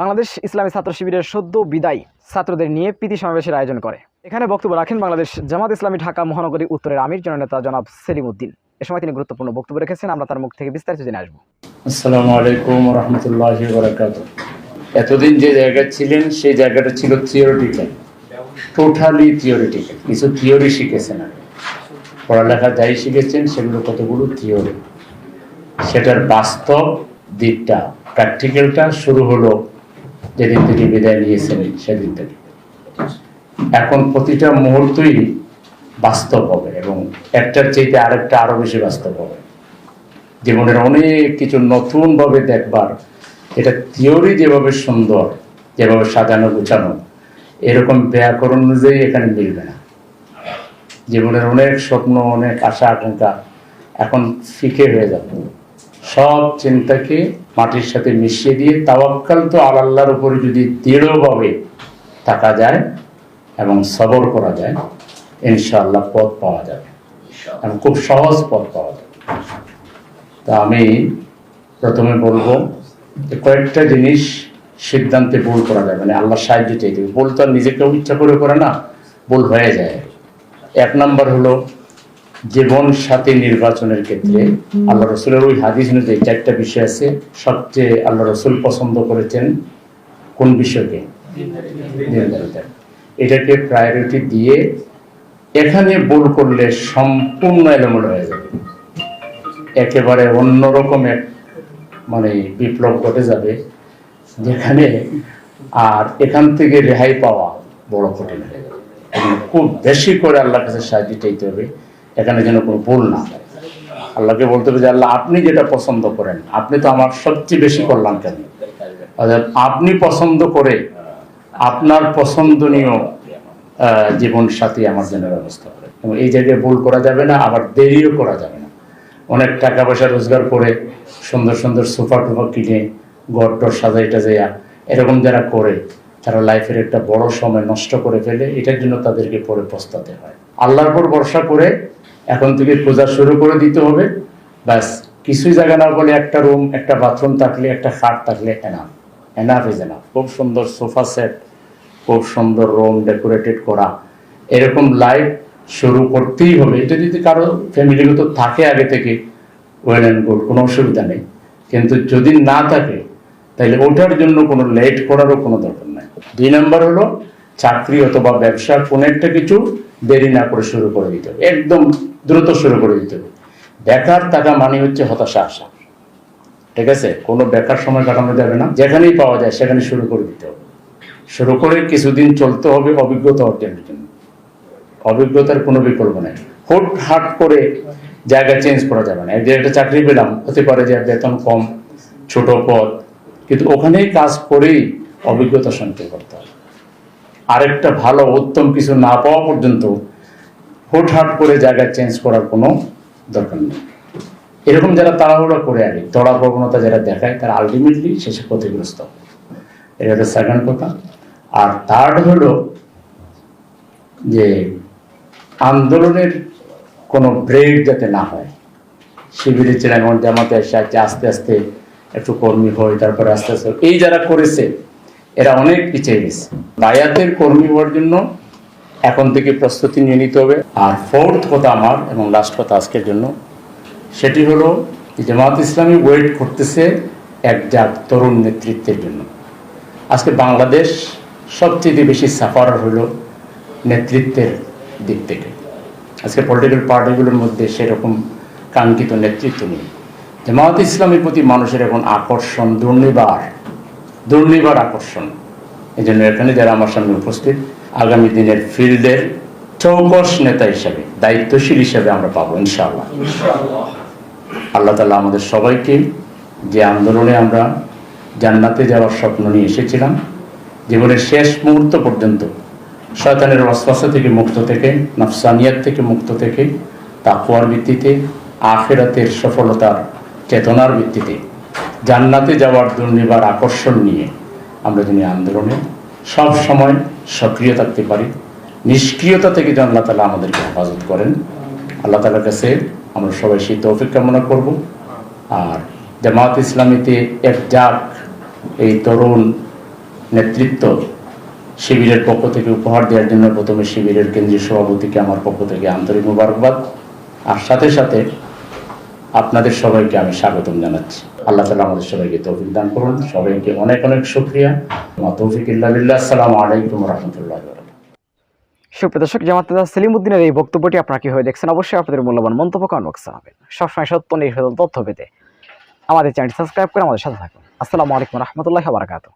বাংলাদেশ ইসলামী ছাত্র শিবিরের সদ্য বিদায় ছাত্রদের নিয়ে প্রীতি সমাবেশের আয়োজন করে। এখানে বক্তব্য রাখেন বাংলাদেশ জামাত ইসলামী ঢাকা মহানগরী উত্তরের আমির জননেতা জনাব সেলিম উদ্দিন এ সময় তিনি গুরুত্বপূর্ণ বক্তব্য রেখেছেন, আমরা তার মুখ থেকে বিস্তারিত জেনে আসব। আসসালামু আলাইকুম রহমতুল্লাহ এতদিন যে জায়গায় ছিলেন, সেই জায়গাটা ছিল থিওরিটিক্যাল। টোটালি থিওরিটিক্যাল কিছু থিওরি শিখেছেন আগে। পড়ালেখা যাই শিখেছেন, সেগুলো কতগুলো থিওরি? সেটার বাস্তব দিকটা প্র্যাকটিক্যালটা শুরু হলো যেদিন থেকে বিদায় নিয়েছেন, সেদিন থেকে। এখন প্রতিটা মুহূর্তই বাস্তব হবে এবং একটার চাইতে আরেকটা আরও বেশি বাস্তব হবে। জীবনের অনেক কিছু নতুনভাবে দেখবার, এটা থিওরি যেভাবে সুন্দর, যেভাবে সাজানো গুছানো, এরকম ব্যাকরণ অনুযায়ী এখানে মিলবে না। জীবনের অনেক স্বপ্ন, অনেক আশা, আকাঙ্ক্ষা এখন ফিকে হয়ে যাবে। সব চিন্তাকে মাটির সাথে মিশিয়ে দিয়ে তাওয়াক্কাল তো আর আল্লাহর উপরে যদি দৃঢ়ভাবে থাকা যায় এবং সবর করা যায় ইনশাআল্লাহ পথ পাওয়া যাবে। এবং খুব সহজ পথ পাওয়া যাবে। তা আমি প্রথমে বলব যে কয়েকটা জিনিস সিদ্ধান্তে ভুল করা যায়। মানে আল্লাহ সাহায্য চাইতে ভুল তো আর নিজে কেউ ইচ্ছা করে করে না ভুল হয়ে যায়। এক নম্বর হলো জীবন সাথী নির্বাচনের ক্ষেত্রে আল্লাহ রসুলের ওই হাদিস অনুযায়ী চারটা বিষয় আছে। সবচেয়ে আল্লাহ রসুল পছন্দ করেছেন কোন বিষয়কে? এটাকে প্রায়োরিটি দিয়ে এখানে ভুল করলে সম্পূর্ণ এলোমেলো হয়ে যাবে। একেবারে অন্যরকম এক মানে বিপ্লব ঘটে যাবে যেখানে আর এখান থেকে রেহাই পাওয়া বড় কঠিন হয়ে যাবে। এবং খুব বেশি করে আল্লাহর কাছে সাহায্য চাইতে হবে। এখানে যেন কোনো ভুল না আল্লাহকে বলতে হবে যে, আল্লাহ আপনি যেটা পছন্দ করেন, আপনি তো আমার সবচেয়ে বেশি করলাম কেন আপনি পছন্দ করে আপনার পছন্দনীয় জীবন সাথী আমার জন্য ব্যবস্থা করে। এবং এই জায়গায় ভুল করা যাবে না, আবার দেরিও করা যাবে না। অনেক টাকা পয়সা রোজগার করে সুন্দর সুন্দর সোফা টোফা কিনে ঘর টর সাজাই টাজাইয়া এরকম যারা করে, তারা লাইফের একটা বড় সময় নষ্ট করে ফেলে, এটার জন্য তাদেরকে পরে পস্তাতে হয়। আল্লাহর পর ভরসা করে এখন থেকে পূজা শুরু করে দিতে হবে। ব্যাস, কিছুই জায়গা না বলে একটা রুম একটা বাথরুম থাকলে, একটা খাট থাকলে এনাফ এনাফ ইজ এনাফ খুব সুন্দর সোফা সেট খুব সুন্দর রুম ডেকোরেটেড করা। এরকম লাইফ শুরু করতেই হবে। এটা যদি কারও ফ্যামিলিগত থাকে আগে থেকে ওয়েল অ্যান্ড গুড কোনো অসুবিধা নেই। কিন্তু যদি না থাকে, তাহলে ওটার জন্য কোনো লেট করারও কোনো দরকার নাই। দুই নম্বর হলো, চাকরি অথবা ব্যবসা কোনো একটা কিছু দেরি না করে শুরু করে দিতে হবে। একদম দ্রুত শুরু করে দিতে হবে। বেকার টাকা মানে হচ্ছে হতাশা আসা। ঠিক আছে? কোনো বেকার সময় কাটানো যাবে না। যেখানেই পাওয়া যায় সেখানে শুরু করে দিতে হবে। শুরু করে কিছুদিন চলতে হবে অভিজ্ঞতা অর্জনের জন্য। অভিজ্ঞতার কোনো বিকল্প নেই। হুট হাট করে জায়গা চেঞ্জ করা যাবে না। একদিন একটা চাকরি পেলাম, হতে পারে যে বেতন কম, ছোট পদ। কিন্তু ওখানেই কাজ করেই অভিজ্ঞতা সঞ্চয় করতে হবে। আরেকটা ভালো, উত্তম কিছু না পাওয়া পর্যন্ত হুট হাট করে জায়গা চেঞ্জ করার কোনো দরকার নেই। এরকম যারা তাড়াহুড়া করে আগে তড়া প্রবণতা যারা দেখায়, তারা আলটিমেটলি শেষে ক্ষতিগ্রস্ত। এটা হচ্ছে সেকেন্ড কথা। আর থার্ড হলো যে আন্দোলনের কোনো ব্রেক যাতে না হয় শিবিরে ছিলেন এবং জামাতে আছে আস্তে আস্তে একটু কর্মী হয় তারপরে আস্তে আস্তে এই যারা করেছে, এরা অনেক পিছিয়ে গেছে। বায়াতের কর্মী হওয়ার জন্য এখন থেকে প্রস্তুতি নিয়ে নিতে হবে। আর ফোর্থ কথা আমার এবং লাস্ট কথা আজকের জন্য, সেটি হলো জামাত ইসলামী ওয়েট করতেছে এক জাত তরুণ নেতৃত্বের জন্য। আজকে বাংলাদেশ সবচেয়ে বেশি সাফার হলো নেতৃত্বের দিক থেকে। আজকে পলিটিক্যাল পার্টিগুলোর মধ্যে সেরকম কাঙ্ক্ষিত নেতৃত্ব নেই। জামাত ইসলামের প্রতি মানুষের এখন আকর্ষণ, দুর্নিবার দুর্নিবার আকর্ষণ। এই জন্য এখানে যারা আমার সামনে উপস্থিত আগামী দিনের ফিল্ডের চৌকস নেতা হিসাবে দায়িত্বশীল হিসাবে আমরা পাবো ইনশাআল্লাহ। আল্লাহ তালা আমাদের সবাইকে যে আন্দোলনে আমরা জান্নাতে যাওয়ার স্বপ্ন নিয়ে এসেছিলাম জীবনের শেষ মুহূর্ত পর্যন্ত শয়তানের অশ্বাসা থেকে মুক্ত থেকে নফসানিয়াত থেকে মুক্ত থেকে তাকুয়ার ভিত্তিতে আখেরাতের সফলতার চেতনার ভিত্তিতে জান্নাতে যাওয়ার দুর্নিবার আকর্ষণ নিয়ে আমরা যিনি আন্দোলনে সব সময় সক্রিয় থাকতে পারি, নিষ্ক্রিয়তা থেকে যেন আল্লাহ তালা আমাদেরকে হেফাজত করেন। আল্লাহ তালার কাছে আমরা সবাই সেই তৌফিক কামনা করব। আর জামাত ইসলামীতে এক যাক এই তরুণ নেতৃত্ব শিবিরের পক্ষ থেকে উপহার দেওয়ার জন্য প্রথমে শিবিরের কেন্দ্রীয় সভাপতিকে আমার পক্ষ থেকে আন্তরিক মুবারকবাদ। আর সাথে সাথে আপনাদের সবাইকে আমি স্বাগতম জানাচ্ছি। আল্লাহ তালা আমাদের সবাইকে তৌফিক দান করুন। সবাইকে অনেক অনেক শুক্রিয়া। তৌফিক আসসালামু আলাইকুম রহমতুল্লাহ সুপ্রিয় দর্শক, জামাত নেতা সেলিম উদ্দিনের এই বক্তব্যটি আপনারা কীভাবে দেখছেন? অবশ্যই আপনাদের মূল্যবান মন্তব্য কমেন্ট জানাবেন। সবসময় সত্য তথ্য পেতে আমাদের চ্যানেলটি সাবস্ক্রাইব করে আমাদের সাথে থাকুন। আসসালামু আলাইকুম রহমতুল্লাহ বারাকাতু